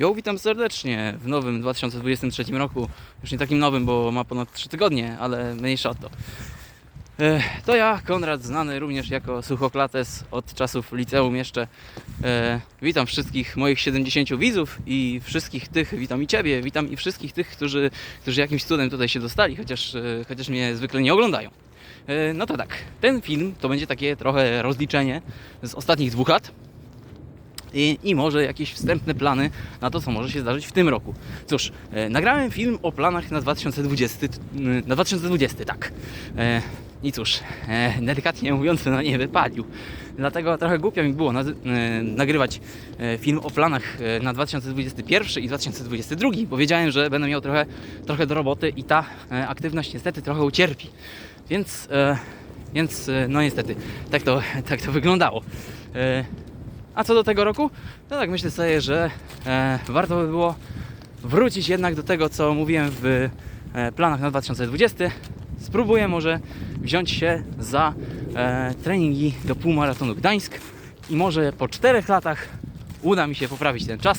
Jo, witam serdecznie w nowym 2023 roku. Już nie takim nowym, bo ma ponad 3 tygodnie, ale mniejsza o to. E, To ja, Konrad, znany również jako Suchoklates od czasów liceum jeszcze. E, Witam wszystkich moich 70 widzów i wszystkich tych, witam i Ciebie, witam i wszystkich tych, którzy, którzy jakimś cudem tutaj się dostali, chociaż, e, chociaż mnie zwykle nie oglądają. No to tak, ten film to będzie takie trochę rozliczenie z ostatnich dwóch lat i, i może jakieś wstępne plany na to, co może się zdarzyć w tym roku. Cóż, e, nagrałem film o planach na 2020, t- n- na 2020, tak. E, I cóż, e, delikatnie mówiąc, no nie wypalił. Dlatego trochę głupio mi było nazy- e, nagrywać e, film o planach e, na 2021 i 2022, bo wiedziałem, że będę miał trochę, trochę do roboty i ta e, aktywność niestety trochę ucierpi. Więc, e, więc e, no niestety, tak to, tak to wyglądało. E, a co do tego roku, to tak myślę sobie, że e, warto by było wrócić jednak do tego, co mówiłem w e, planach na 2020. Spróbuję może wziąć się za e, treningi do półmaratonu Gdańsk i może po czterech latach uda mi się poprawić ten czas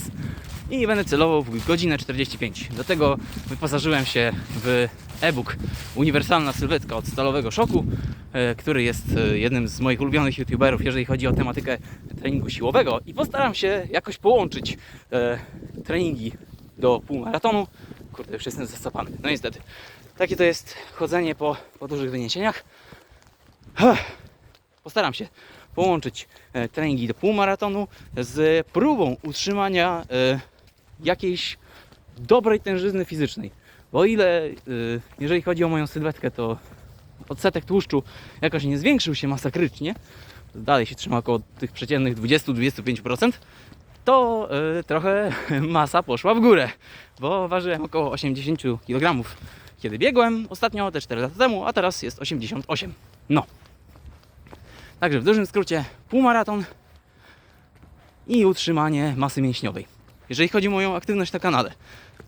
i będę celował w godzinę 45. Do tego wyposażyłem się w e-book Uniwersalna sylwetka od Stalowego Szoku, e, który jest e, jednym z moich ulubionych youtuberów, jeżeli chodzi o tematykę treningu siłowego i postaram się jakoś połączyć e, treningi do półmaratonu. Kurde, już jestem zasapany. No niestety. Takie to jest chodzenie po, po dużych wyniesieniach. Postaram się połączyć treningi do półmaratonu z próbą utrzymania jakiejś dobrej tężyzny fizycznej. Bo o ile, y, jeżeli chodzi o moją sylwetkę, to odsetek tłuszczu jakoś nie zwiększył się masakrycznie, dalej się trzyma około tych przeciętnych 20-25%, to y, trochę masa poszła w górę, bo ważyłem około 80 kg kiedy biegłem ostatnio, te 4 lata temu, a teraz jest 88. No. Także w dużym skrócie półmaraton i utrzymanie masy mięśniowej. Jeżeli chodzi o moją aktywność na kanale,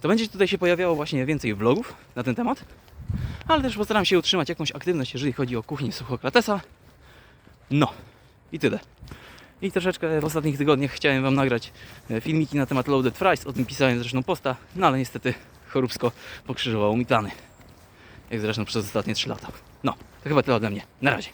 to będzie tutaj się pojawiało właśnie więcej vlogów na ten temat, ale też postaram się utrzymać jakąś aktywność, jeżeli chodzi o kuchnię Suchokratesa. No i tyle. I troszeczkę w ostatnich tygodniach chciałem Wam nagrać e, filmiki na temat Loaded Fries, o tym pisałem zresztą posta, no ale niestety choróbsko pokrzyżowało mi plany. Jak zresztą przez ostatnie 3 lata. No, to chyba tyle ode mnie. Na razie.